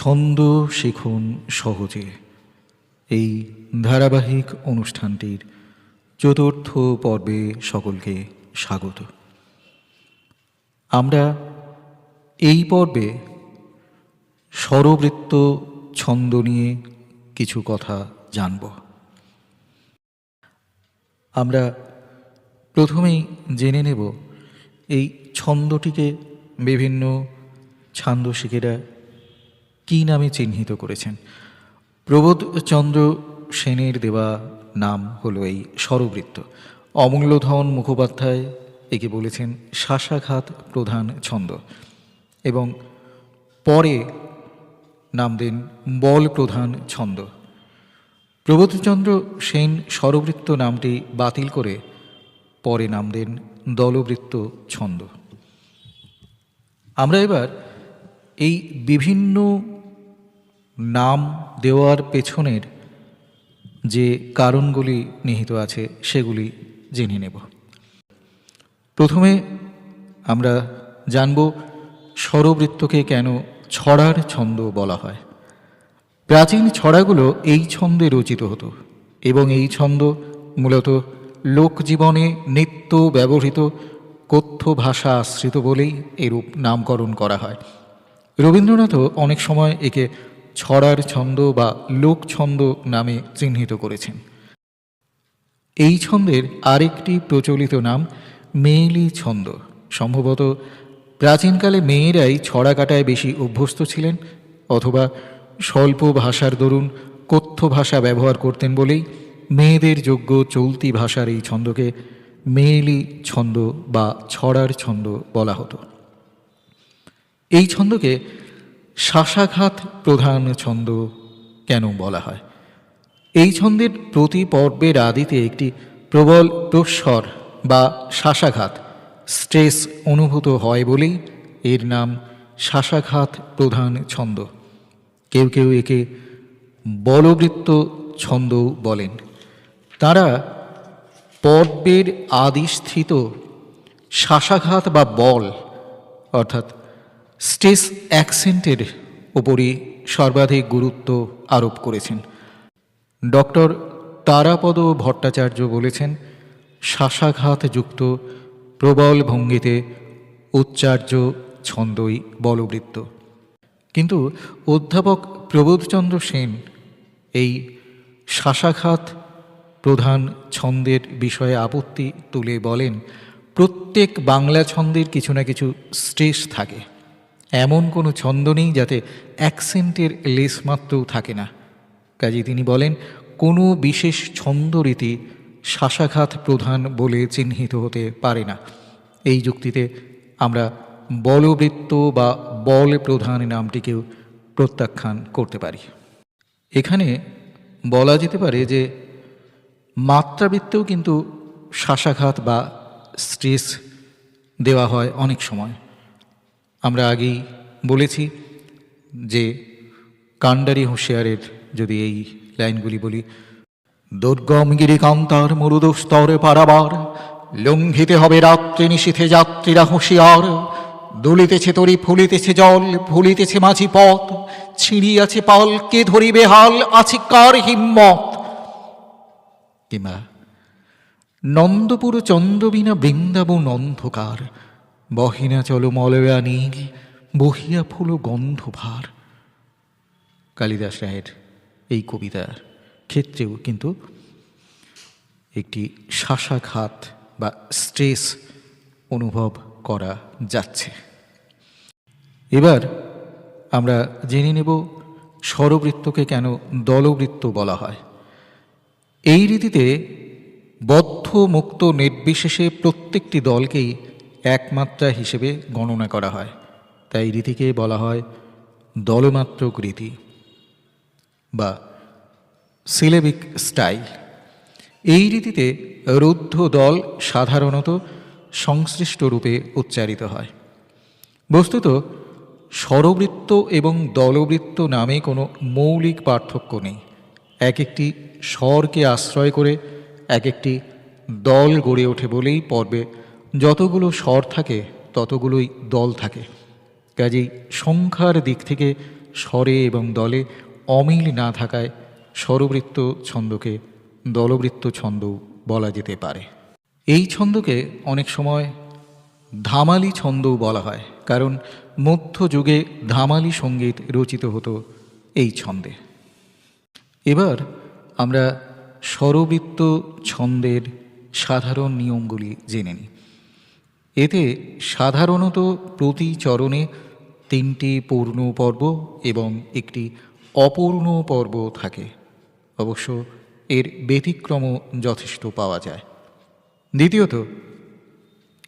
ছন্দ শিখুন সহজে। এই ধারাবাহিক অনুষ্ঠানটির চতুর্থ পর্বে সকলকে স্বাগত। আমরা এই পর্বে স্বরবৃত্ত ছন্দ নিয়ে কিছু কথা জানব। আমরা প্রথমেই জেনে নেব এই ছন্দটিকে বিভিন্ন ছান্দশিকেরা কী নামে চিহ্নিত করেছেন? প্রবোধচন্দ্র সেনের দেওয়া নাম হলো এই স্বরবৃত্ত। অমূল্যধন মুখোপাধ্যায় একে বলেছেন শাসাঘাত প্রধান ছন্দ এবং পরে নাম দেন বল প্রধান ছন্দ। প্রবোধচন্দ্র সেন স্বরবৃত্ত নামটি বাতিল করে পরে নাম দেন দলবৃত্ত ছন্দ। আমরা এবার এই বিভিন্ন নাম দেওয়ার পেছনের যে কারণগুলি নিহিত আছে, সেগুলি জেনে নেব। প্রথমে আমরা জানব স্বরবৃত্তকে কেন ছড়ার ছন্দ বলা হয়। প্রাচীন ছড়াগুলো এই ছন্দে রচিত হতো এবং এই ছন্দ মূলত লোকজীবনে নিত্য ব্যবহৃত কথ্য ভাষা আশ্রিত বলেই এরূপ নামকরণ করা হয়। রবীন্দ্রনাথও অনেক সময় একে ছড়ার ছন্দ বা লোক ছন্দ নামে চিহ্নিত করেছেন। এই ছন্দের আরেকটি প্রচলিত নাম মেয়েলি ছন্দ। সম্ভবত প্রাচীনকালে মেয়েরাই ছড়া কাটায় বেশি অভ্যস্ত ছিলেন অথবা স্বল্প ভাষার দরুন কথ্য ভাষা ব্যবহার করতেন বলেই মেয়েদের যোগ্য চলতি ভাষার এই ছন্দকে মেয়েলি ছন্দ বা ছড়ার ছন্দ বলা হতো। এই ছন্দকে শাসাঘাত প্রধান ছন্দ কেন বলা হয়? এই ছন্দের প্রতি পর্বের আদিতে একটি প্রবল প্রস্বর বা শাসাঘাত স্ট্রেস অনুভূত হয় বলেই এর নাম শাসাঘাত প্রধান ছন্দ। কেউ কেউ একে বলবৃত্ত ছন্দও বলেন। তারা পর্বের আদিস্থিত শাসাঘাত বা বল, অর্থাৎ স্টেস অ্যাকসেন্টের ওপরই সর্বাধিক গুরুত্ব আরোপ করেছেন। ডক্টর তারাপদ ভট্টাচার্য বলেছেন শ্বাসাঘাতযুক্ত প্রবল ভঙ্গিতে উচ্চার্য ছন্দই বলবৃত্ত। কিন্তু অধ্যাপক প্রবোধচন্দ্র সেন এই শ্বাসাঘাত প্রধান ছন্দের বিষয়ে আপত্তি তুলে বলেন, প্রত্যেক বাংলা ছন্দের কিছু না কিছু স্ট্রেস থাকে। এমন কোনো ছন্দ নেই যাতে অ্যাকসেন্টের লেস লেশমাত্রও থাকে না। কাজে তিনি বলেন, কোনো বিশেষ ছন্দরীতি শ্বাসাঘাত প্রধান বলে চিহ্নিত হতে পারে না। এই যুক্তিতে আমরা বলবৃত্ত বা বল প্রধান নামটিকেও প্রত্যাখ্যান করতে পারি। এখানে বলা যেতে পারে যে মাত্রাবৃত্তেও কিন্তু শ্বাসাঘাত বা স্ট্রেস দেওয়া হয় অনেক সময়। আমরা আগেই বলেছি যে কাণ্ডারি হুঁশিয়ারের যদি এই লাইনগুলি বলি, দুর্গম গিরিকান্তার মরুদস্তরে পারাবার, লঙ্ঘিতে হবে রাত্রি নিশীথে যাত্রীরা হুঁশিয়ার। দুলিতেছে তরি, ফুলিতেছে জল ফুলিতেছে মাঝি পথ, ছিঁড়িয়াছে পাল কে ধরিবে হাল আছে কার হিম্মত? কিংবা, নন্দপুর চন্দ্রবিনা বৃন্দাবন অন্ধকার বহিনা চল মলয়া নীল বহিয়া ফুল গন্ধভার কালিদাস রায়ের এই কবিতার ক্ষেত্রেও কিন্তু একটি শ্বাসাঘাত বা স্ট্রেস অনুভব করা যাচ্ছে। এবার আমরা জেনে নেব স্বরবৃত্তকে কেন দলবৃত্ত বলা হয়। এই রীতিতে বদ্ধ মুক্ত নির্বিশেষে প্রত্যেকটি দলকেই একমাত্রা হিসেবে গণনা করা হয়। তাই রীতিকে বলা হয় দলমাত্রক রীতি বা সিলেবিক স্টাইল এই রীতিতে রুদ্ধ দল সাধারণত সংশ্লিষ্ট রূপে উচ্চারিত হয়। বস্তুত স্বরবৃত্ত এবং দলবৃত্ত নামে কোনো মৌলিক পার্থক্য নেই। এক একটি স্বরকে আশ্রয় করে এক একটি দল গড়ে ওঠে বলেই পর্বে যতগুলো স্বর থাকে, ততগুলোই দল থাকে। কাজেই সংখ্যার দিক থেকে স্বরে এবং দলে অমিল না থাকায় স্বরবৃত্ত ছন্দকে দলবৃত্ত ছন্দ বলা যেতে পারে। এই ছন্দকে অনেক সময় ধামালি ছন্দও বলা হয়, কারণ মধ্যযুগে ধামালি সংগীত রচিত হতো এই ছন্দে। এবার আমরা স্বরবৃত্ত ছন্দের সাধারণ নিয়মগুলি জেনে নিই। এতে সাধারণত প্রতি চরণে তিনটি পূর্ণ পর্ব এবং একটি অপূর্ণ পর্ব থাকে। অবশ্য এর ব্যতিক্রমও যথেষ্ট পাওয়া যায়। দ্বিতীয়ত,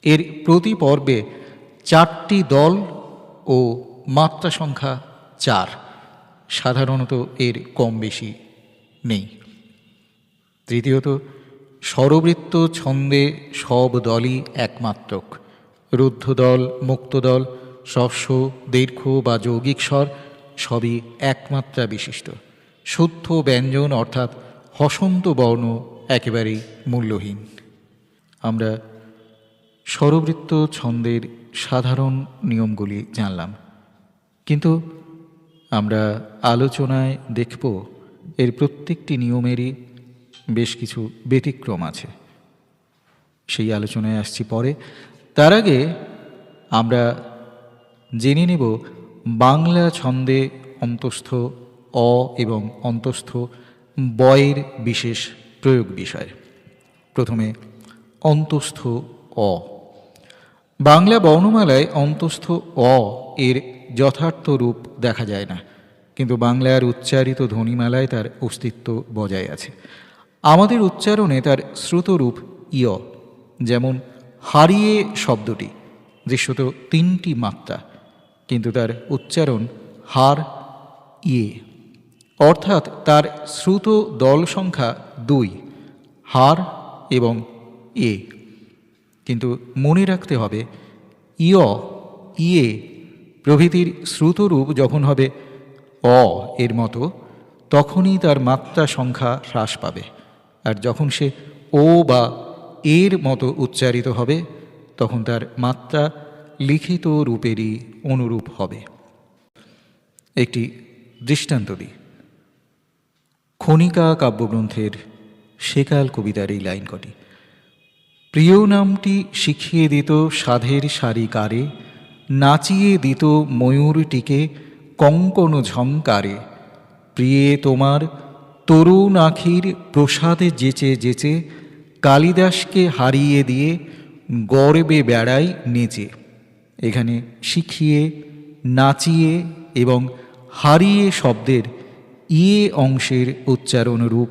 এর প্রতি পর্বে চারটি দল ও মাত্রা সংখ্যা চার। সাধারণত এর কম বেশি নেই। তৃতীয়ত স্বরবৃত্ত ছন্দে সব দলই একমাত্রক। রুদ্ধদল, মুক্তদল স্বস্ব দীর্ঘ বা যৌগিক স্বর সবই একমাত্রা বিশিষ্ট। শুদ্ধ ব্যঞ্জন অর্থাৎ হসন্ত বর্ণ একেবারেই মূল্যহীন। আমরা স্বরবৃত্ত ছন্দের সাধারণ নিয়মগুলি জানলাম। কিন্তু আমরা আলোচনায় দেখব এর প্রত্যেকটি নিয়মেরই বেশ কিছু ব্যতিক্রম আছে। সেই আলোচনায় আসছি পরে। তার আগে আমরা জেনে নেব বাংলা ছন্দে অন্তস্থ, অ এবং অন্তস্থ বয়ের বিশেষ প্রয়োগ বিষয়। প্রথমে অন্তস্থ, অ। বাংলা বর্ণমালায় অন্তস্থ, অ এর যথার্থ রূপ দেখা যায় না, কিন্তু বাংলার উচ্চারিত ধ্বনিমালায় তার অস্তিত্ব বজায় আছে। আমাদের উচ্চারণে তার শ্রুতরূপ ইয় যেমন হারিয়ে শব্দটি দৃশ্যত তিনটি মাত্রা, কিন্তু তার উচ্চারণ হার ইয়ে। অর্থাৎ তার শ্রুত দল সংখ্যা দুই, হার এবং এ। কিন্তু মনে রাখতে হবে ইয় ইয়ে প্রভৃতির শ্রুতরূপ যখন হবে অ এর মতো, তখনই তার মাত্রা সংখ্যা হ্রাস পাবে। আর যখন সে ও বা এর মতো উচ্চারিত হবে, তখন তার মাত্রা লিখিত রূপেরই অনুরূপ হবে। একটি দৃষ্টান্ত দিই। খনিকা কাব্যগ্রন্থের সেকাল কবিতার এই লাইন কটি। প্রিয় নামটি শিখিয়ে দিত সাধের সারি কারে, নাচিয়ে দিত ময়ূরটিকে কঙ্কন ঝঙ্কারে, প্রিয়ে তোমার তরুণ আখির প্রসাদে যেচে যেচে, কালিদাসকে হারিয়ে দিয়ে গর্বে বেড়াই নেচে। এখানে শিখিয়ে, নাচিয়ে এবং হারিয়ে শব্দের ইয়ে অংশের উচ্চারণ রূপ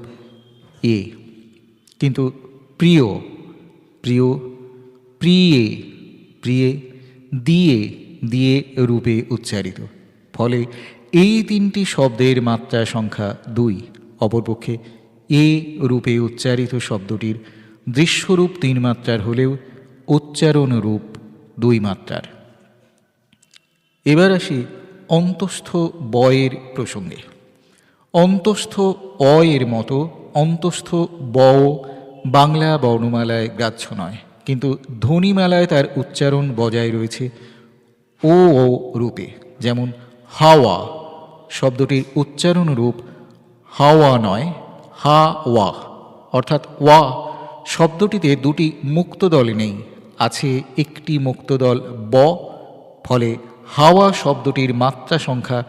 এ। কিন্তু প্রিয় প্রিয়, প্রিয়ে প্রিয়ে, দিয়ে দিয়ে রূপে উচ্চারিত। ফলে এই তিনটি শব্দের মাত্রা সংখ্যা দুই। অপরপক্ষে এ রূপে উচ্চারিত শব্দটির দৃশ্যরূপ তিন মাত্রার হলেও উচ্চারণ রূপ দুই মাত্রার। এবার আসি অন্তস্থ বয়ের প্রসঙ্গে। অন্তস্থ অ এর মতো অন্তস্থ ব বাংলা বর্ণমালায় গ্রাহ্য নয়, কিন্তু ধ্বনিমালায় তার উচ্চারণ বজায় রয়েছে ও ও রূপে, যেমন হাওয়া শব্দটির উচ্চারণ রূপ হাওয়া নয় হা ওয়া অর্থাৎ ওয়া শব্দটিতে দুটি মুক্তদল নেই, আছে একটি মুক্তদল ব, ফলে হাওয়া শব্দটির মাত্রা সংখ্যা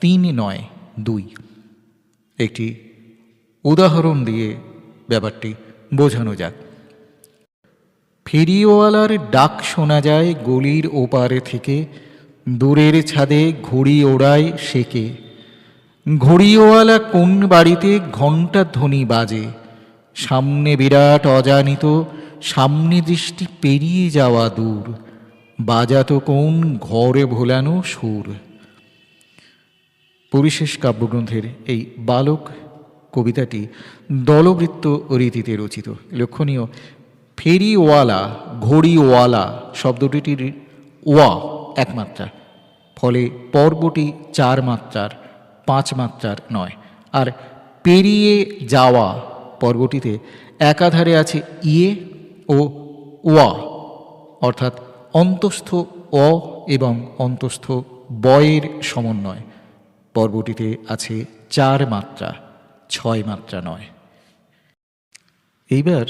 তিন নয়, দুই। একটি উদাহরণ দিয়ে ব্যাপারটি বোঝানো যাক। ফেরিওয়ালার ডাক শোনা যায় গলির ওপারে থেকে, দূরের ছাদে ঘুড়ি ওড়ায় সেকে। ঘড়িওয়ালা কোন বাড়িতে ঘণ্টা ধ্বনি বাজে? সামনে বিরাট অজানিত, সামনে দৃষ্টি পেরিয়ে যাওয়া দূর। বাজাতো কোন ঘরে ভোলানো সুর? পরিশেষ কাব্যগ্রন্থের এই বালক কবিতাটি দলবৃত্ত রীতিতে রচিত। লক্ষণীয়, ফেরিওয়ালা, ঘড়িওয়ালা শব্দটির ওয়া একমাত্রা, ফলে পর্বটি চার মাত্রার। পাঁচ মাত্রার নয়। আর পেরিয়ে যাওয়া পর্বটিতে একাধারে আছে ইয়ে ও ওয়া, অর্থাৎ অন্তস্থ অ এবং অন্তস্থ বয়ের সমন্বয়। পর্বটিতে আছে চার মাত্রা, ছয় মাত্রা নয়। এইবার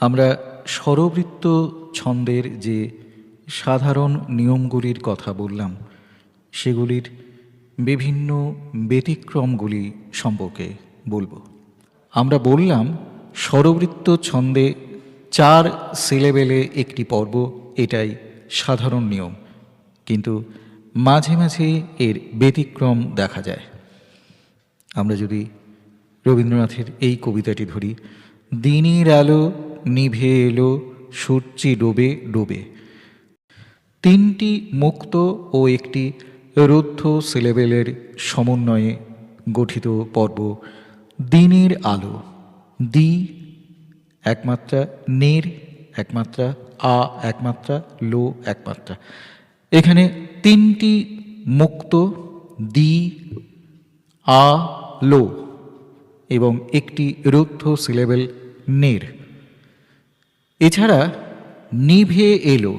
আমরা স্বরবৃত্ত ছন্দের যে সাধারণ নিয়মগুলির কথা বললাম, সেগুলির বিভিন্ন ব্যতিক্রমগুলি সম্পর্কে বলব। আমরা বললাম স্বরবৃত্ত ছন্দে চার সিলেবেলে একটি পর্ব, এটাই সাধারণ নিয়ম। কিন্তু মাঝে মাঝে এর ব্যতিক্রম দেখা যায়। আমরা যদি রবীন্দ্রনাথের এই কবিতাটি ধরি, দিনের আলো নিভে এলো, সূর্যি ডোবে ডোবে। তিনটি মুক্ত ও একটি রুদ্ধ সিলেবেলের সমন্বয়ে গঠিত পর্ব দিনের আলো। দি একমাত্রা, নের একমাত্রা, আ একমাত্রা, লো একমাত্রা। এখানে তিনটি মুক্ত, দি, আ, লো এবং একটি রুদ্ধ সিলেবেল, নের। এছাড়া নিভে এলো।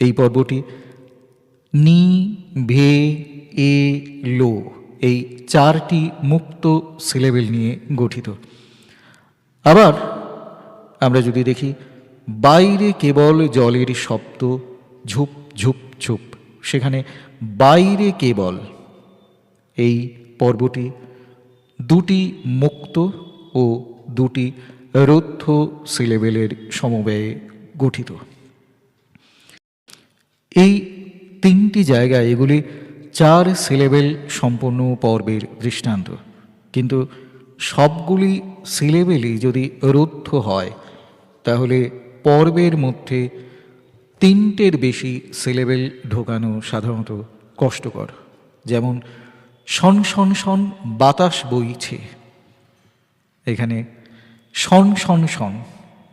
এই পর্বটি নি ভে এ লো এই চারটি মুক্ত সিলেবেল নিয়ে গঠিত। আবার আমরা যদি দেখি, বাইরে কেবল জলের শব্দ, ঝুপ ঝুপ ঝুপ, সেখানে বাইরে কেবল, এই পর্বটি দুটি মুক্ত ও দুটি রুদ্ধ সিলেবেলের সমবায়ে গঠিত। এই তিনটি জায়গায় এগুলি চার সিলেবেল সম্পন্ন পর্বের দৃষ্টান্ত। কিন্তু সবগুলি সিলেবেলই যদি রুদ্ধ হয়, তাহলে পর্বের মধ্যে তিনটের বেশি সিলেবেল ঢোকানো সাধারণত কষ্টকর। যেমন, শন শন শন বাতাস বইছে। এখানে শন শন শন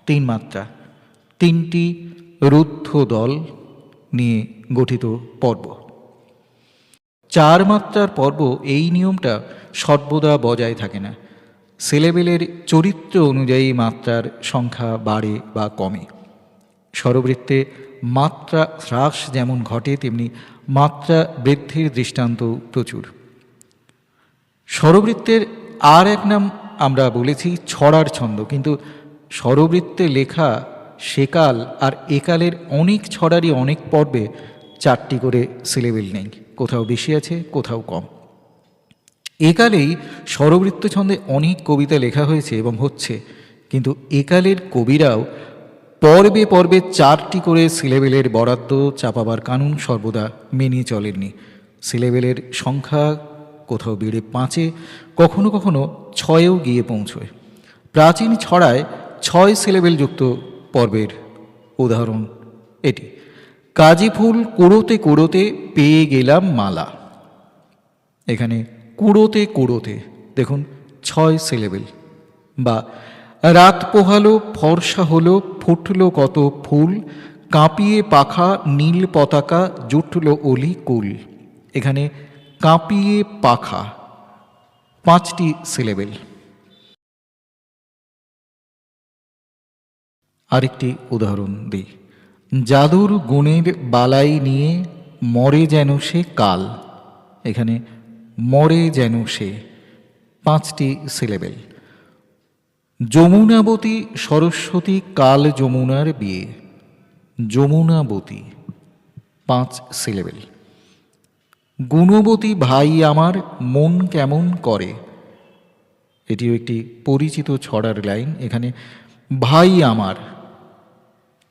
তিন মাত্রা। তিনটি রুদ্ধ দল নিয়ে গঠিত পর্ব। চার মাত্রার পর্ব এই নিয়মটা সর্বদা বজায় থাকে না। সেলেবেলের চরিত্র অনুযায়ী মাত্রার সংখ্যা বাড়ে বা কমে। স্বরবৃত্তে মাত্রা হ্রাস যেমন ঘটে, তেমনি মাত্রা বৃদ্ধির দৃষ্টান্ত প্রচুর। স্বরবৃত্তের আর এক নাম আমরা বলেছি ছড়ার ছন্দ, কিন্তু স্বরবৃত্তে লেখা সেকাল আর একালের অনেক ছড়ারই অনেক পর্বে চারটি করে সিলেবেল নেই। কোথাও বেশি আছে, কোথাও কম। একালেই স্বরবৃত্ত ছন্দে অনেক কবিতা লেখা হয়েছে এবং হচ্ছে। কিন্তু একালের কবিরাও পর্বে পর্বে চারটি করে সিলেবেলের বরাদ্দ চাপাবার কানুন সর্বদা মেনে চলেননি। সিলেবেলের সংখ্যা কোথাও বেড়ে পাঁচে, কখনো কখনো ছয়েও গিয়ে পৌঁছয়। প্রাচীন ছড়ায় ছয় সিলেবেলযুক্ত পর্বের উদাহরণ এটি। কাজী ফুল কুড়োতে কুড়োতে পেয়ে গেলাম মালা। এখানে কুড়োতে কুড়োতে, দেখুন, ছয় সিলেবেল বা, রাত পোহালো, ফর্সা হলো, ফুটলো কত ফুল, কাঁপিয়ে পাখা, নীল পতাকা, জুটলো অলি কুল। এখানে কাঁপিয়ে পাখা, পাঁচটি সিলেবেল আরেকটি উদাহরণ দিই। জাদুর গুণের বালাই নিয়ে মরে যেন সে কাল। এখানে মরে যেন সে। পাঁচটি সিলেবেল। যমুনাবতী সরস্বতী কাল যমুনার বিয়ে। যমুনাবতী। পাঁচ সিলেবেল। গুণবতী ভাই আমার মন কেমন করে? এটিও একটি পরিচিত ছড়ার লাইন। এখানে ভাই আমার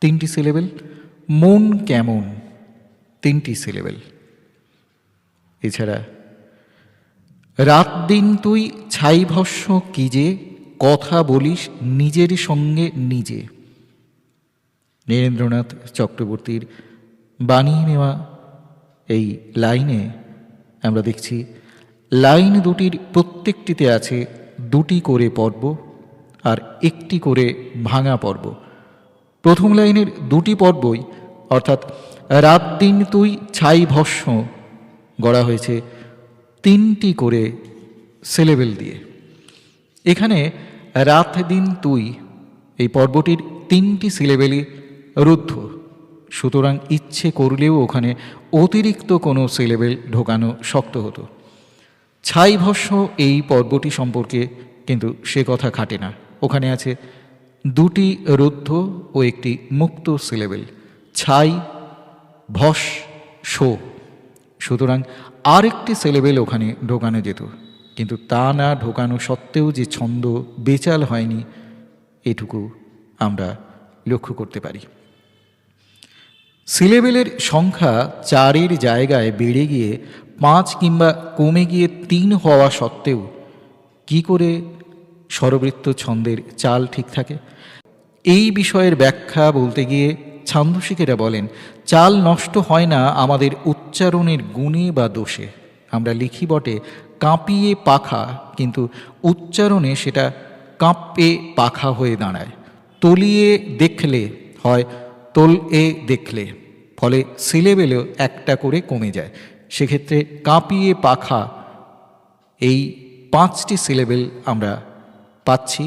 তিনটি সিলেবেল মন কেমন, তিনটি সিলেবেল এছাড়া, রাত দিন তুই ছাই ভস্য কি যে, কথা বলিস নিজের সঙ্গে নিজে। নীরেন্দ্রনাথ চক্রবর্তীর বানিয়ে নেওয়া এই লাইনে আমরা দেখছি, লাইন দুটির প্রত্যেকটিতে আছে দুটি করে পর্ব আর একটি করে ভাঙা পর্ব। প্রথম লাইনের দুটি পর্বই, অর্থাৎ রাত দিন তুই ছাই ভস্ম গড়া হয়েছে তিনটি করে সিলেবেল দিয়ে। এখানে রাত দিন তুই এই পর্বটির তিনটি সিলেবেলই রুদ্ধ। সুতরাং ইচ্ছে করলেও ওখানে অতিরিক্ত কোনো সিলেবেল ঢোকানো শক্ত হতো। ছাই ভস্য এই পর্বটি সম্পর্কে কিন্তু সে কথা খাটে না। ওখানে আছে দুটি রুদ্ধ ও একটি মুক্ত সিলেবেল। ছাই, ভস, শো। সুতরাং আরেকটি সিলেবেল ওখানে ঢোকানো যেত। কিন্তু তা না ঢোকানো সত্ত্বেও যে ছন্দ বেচাল হয়নি, এটুকু আমরা লক্ষ্য করতে পারি। সিলেবেলের সংখ্যা চারের জায়গায় বেড়ে গিয়ে পাঁচ কিংবা কমে গিয়ে তিন হওয়া সত্ত্বেও কি করে স্বরবৃত্ত ছন্দের চাল ঠিক থাকে। এই বিষয়ের ব্যাখ্যা বলতে গিয়ে ছান্দসিকেরা বলেন, চাল নষ্ট হয় না আমাদের উচ্চারণের গুণে বা দোষে। আমরা লিখি বটে, কাঁপিয়ে পাখা, কিন্তু উচ্চারণে সেটা কাঁপে পাখা হয়ে দাঁড়ায়। তলিয়ে দেখলে হয় তোল এ দেখলে, ফলে সিলেবেলেও একটা করে কমে যায়। সেক্ষেত্রে কাঁপিয়ে পাখা, এই পাঁচটি সিলেবেল আমরা পাচ্ছি।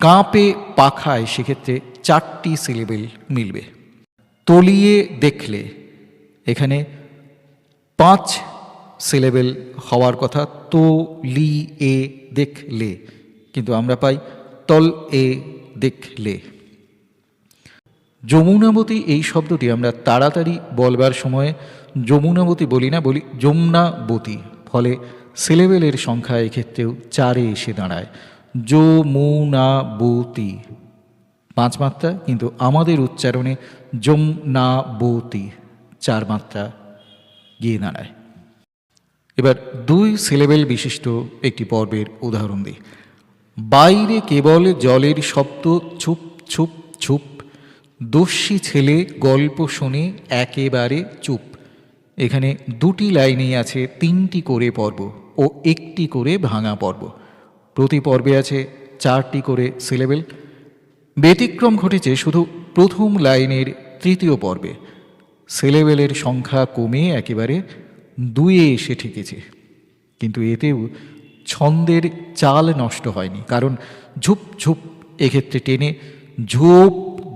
কাঁপে পাখায় সেক্ষেত্রে চারটি সিলেবেল মিলবে। তলিয়ে দেখলে এখানে পাঁচ সিলেবেল হওয়ার কথা। তো লি এ দেখলে, কিন্তু আমরা পাই তল এ দেখলে। যমুনাবতী এই শব্দটি আমরা তাড়াতাড়ি বলবার সময় যমুনাবতী বলি না, বলি যমুনাবতী। ফলে সিলেবেলের সংখ্যা এক্ষেত্রেও চারে এসে দাঁড়ায়। যমুনাবতী পাঁচ মাত্রা, কিন্তু আমাদের উচ্চারণে যমুনাবতী চার মাত্রা, গিয়ে দাঁড়ায়। এবার দুই সিলেবেল বিশিষ্ট একটি পর্বের উদাহরণ দিই। বাইরে কেবল জলের শব্দ ছুপ ছুপ ছুপ। দস্যি ছেলে গল্প শুনে একেবারে চুপ। এখানে দুটি লাইনেই আছে তিনটি করে পর্ব ও একটি করে ভাঙা পর্ব। প্রতি পর্বে আছে চারটি করে সিলেবেল। ব্যতিক্রম ঘটেছে শুধু প্রথম লাইনের তৃতীয় পর্বে। সিলেবেলের সংখ্যা কমে একেবারে দুয়ে এসে ঠেকেছে। কিন্তু এতেও ছন্দের চাল নষ্ট হয়নি, কারণ ঝুপ ঝুপ এক্ষেত্রে টেনে ঝোপ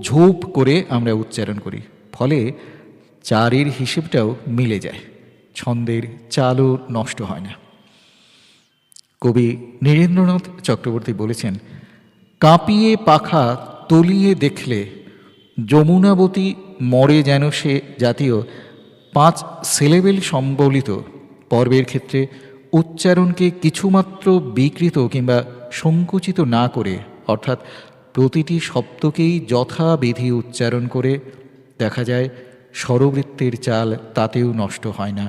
ঝোপ করে আমরা উচ্চারণ করি। ফলে চারের হিসেবটাও মিলে যায়, ছন্দের চালও নষ্ট হয় না। কবি নীরেন্দ্রনাথ চক্রবর্তী বলেছেন, কাঁপিয়ে পাখা তলিয়ে দেখলে যমুনাবতী মরে যেন সে জাতীয় পাঁচ সিলেবেল সম্বলিত পর্বের ক্ষেত্রে উচ্চারণকে কিছুমাত্র বিকৃত কিংবা সংকুচিত না করে, অর্থাৎ প্রতিটি শব্দকেই যথাবিধি উচ্চারণ করে দেখা যায় স্বরবৃত্তের চাল তাতেও নষ্ট হয় না,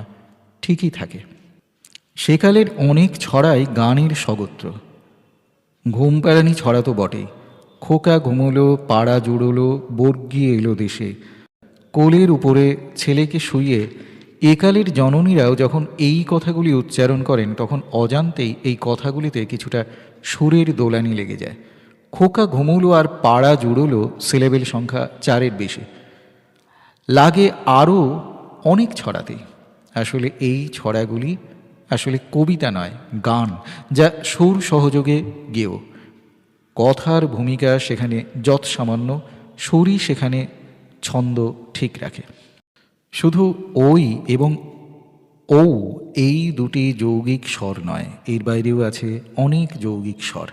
ঠিকই থাকে। সেকালের অনেক ছড়াই গানের স্বগোত্র ঘুম পাড়ানি ছড়া তো বটেই। খোকা ঘুমোলো, পাড়া জুড়োলো, বর্গি এলো দেশে। কোলের উপরে ছেলেকে শুইয়ে একালের জননীরাও যখন এই কথাগুলি উচ্চারণ করেন, তখন অজান্তেই এই কথাগুলিতে কিছুটা সুরের দোলানি লেগে যায়। খোকা ঘুমুলো আর পাড়া জুড়োলো সিলেবেল সংখ্যা চারের বেশি। লাগে আরও অনেক ছড়াতে। আসলে এই ছড়াগুলি আসলে কবিতা নয়, গান, যা সুর সহযোগে গেও কথার ভূমিকা সেখানে যৎ সামান্য সুরই সেখানে ছন্দ ঠিক রাখে। শুধু ওই এবং ও এই দুটি যৌগিক স্বর নয়, এর বাইরেও আছে অনেক যৌগিক স্বর,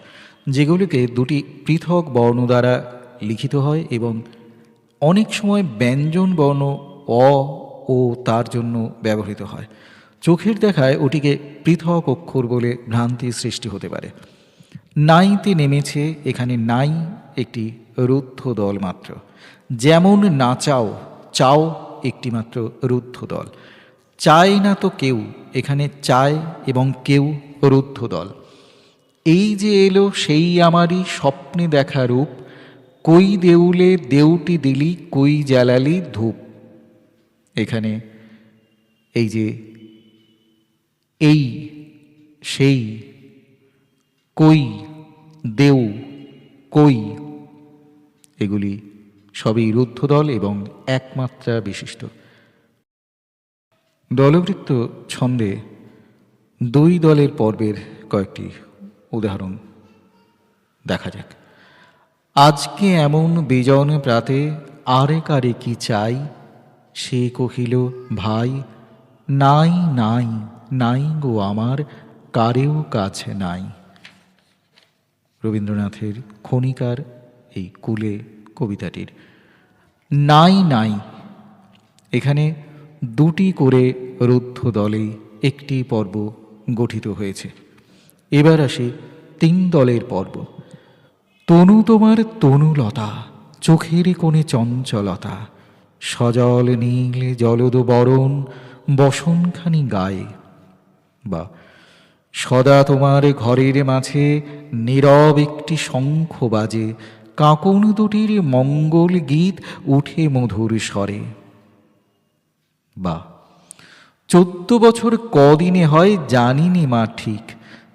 যেগুলিকে দুটি পৃথক বর্ণ দ্বারা লিখিত হয় এবং অনেক সময় ব্যঞ্জন বর্ণ অ ও তার জন্য ব্যবহৃত হয়। চোখের দেখায় ওটিকে পৃথক অক্ষর বলে ভ্রান্তি সৃষ্টি হতে পারে। নাইতে নেমেছে এখানে নাই একটি রুদ্ধ দল মাত্র। যেমন নাচাও চাও একটি মাত্র রুদ্ধ দল। চায় না তো কেউ, এখানে চায় এবং কেউ রুদ্ধ দল। এই যে এলো সেই আমারই স্বপ্নে দেখা রূপ। কই দেউলে দেউটি দিলি, কই জ্বালালি ধূপ। এখানে এই যে এই, সেই, কই দেউ কই। এগুলি সবই রুদ্ধদল এবং একমাত্রা বিশিষ্ট। দলবৃত্ত ছন্দে দুই দলের পর্বের কয়েকটি উদাহরণ দেখা যাক। আজকে এমন বিজন প্রাতে আরে কারে কি চাই? সে কহিল, ভাই, নাই নাই। নাই গো আমার, কারেও কাছে নাই। রবীন্দ্রনাথের খনিকার এই কুলে কবিতাটির, নাই নাই। এখানে দুটি করে রুদ্ধ দলে একটি পর্ব গঠিত হয়েছে। এবার আসে তিন দলের পর্ব। তনু তোমার তনুলতা, চোখের কোণে চঞ্চলতা, সজল নীল জলদ বরণ, বসনখানি গায়ে। বা সদা তোমার ঘরের মাঝে নীরব একটি শঙ্খ বাজে, কাঁকন দুটির মঙ্গল গীত উঠে মধুর স্বরে। বা, চোদ্দ বছর কদিনে হয় জানিনি মা ঠিক,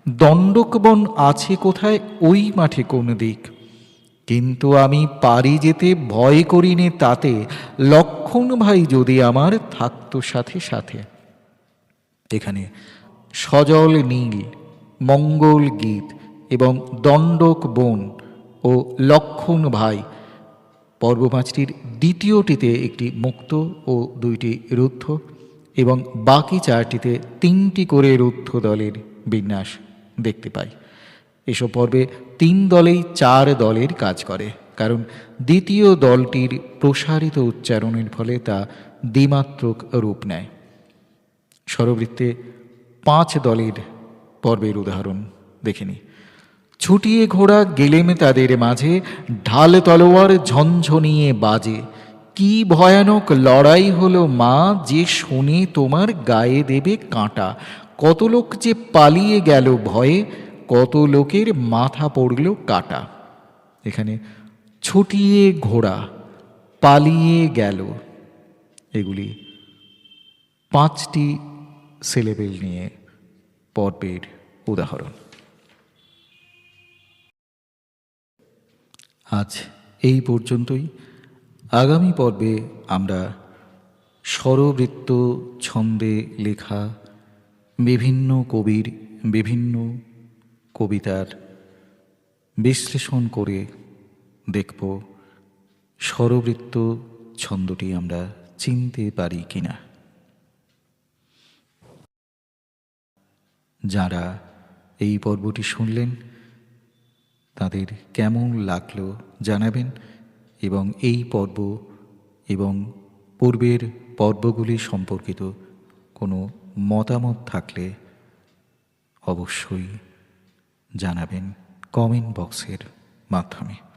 দণ্ডকবন আছে কোথায় ওই মাঠে কোন দিক। কিন্তু আমি পারি যেতে ভয় করিনে তাতে, লক্ষণ ভাই যদি আমার থাকতো সাথে সাথে। এখানে সজল নীল, মঙ্গল গীত এবং দণ্ডক বন ও লক্ষণ ভাই পর্ব পাঁচটির দ্বিতীয়টিতে একটি মুক্ত ও দুইটি রুদ্ধ এবং বাকি চারটিতে তিনটি করে রুদ্ধ দলের বিন্যাস দেখতে পাই। এসব পর্বে তিন দলেই চার দলের কাজ করে, কারণ দ্বিতীয় দলটির প্রসারিত উচ্চারণের ফলে তা দ্বিমাত্রক রূপ নেয়। স্বরবৃত্তে পাঁচ দলের পর্বের উদাহরণ দেখেনি ছুটিয়ে ঘোড়া গেলেম তাদের মাঝে, ঢাল তলোয়ার ঝনঝনিয়ে বাজে। কি ভয়ানক লড়াই হলো মা, যে শুনে তোমার গায়ে দেবে কাঁটা। কত লোক যে পালিয়ে গেল ভয়ে, কত লোকের মাথা পড়ল কাটা। এখানে ছুটিয়ে ঘোড়া পালিয়ে গেল। এগুলি পাঁচটি সিলেবেল নিয়ে পর্বের উদাহরণ। আজ এই পর্যন্তই। আগামী পর্বে আমরা স্বরবৃত্ত ছন্দে লেখা বিভিন্ন কবির বিভিন্ন কবিতার বিশ্লেষণ করে দেখব স্বরবৃত্ত ছন্দটি আমরা চিনতে পারি কিনা। যারা এই পর্বটি শুনলেন, তাদের কেমন লাগল জানাবেন এবং এই পর্ব এবং পূর্বের পর্বগুলি সম্পর্কিত কোনো মতামত থাকলে অবশ্যই জানাবেন কমেন্ট বক্সের মাধ্যমে।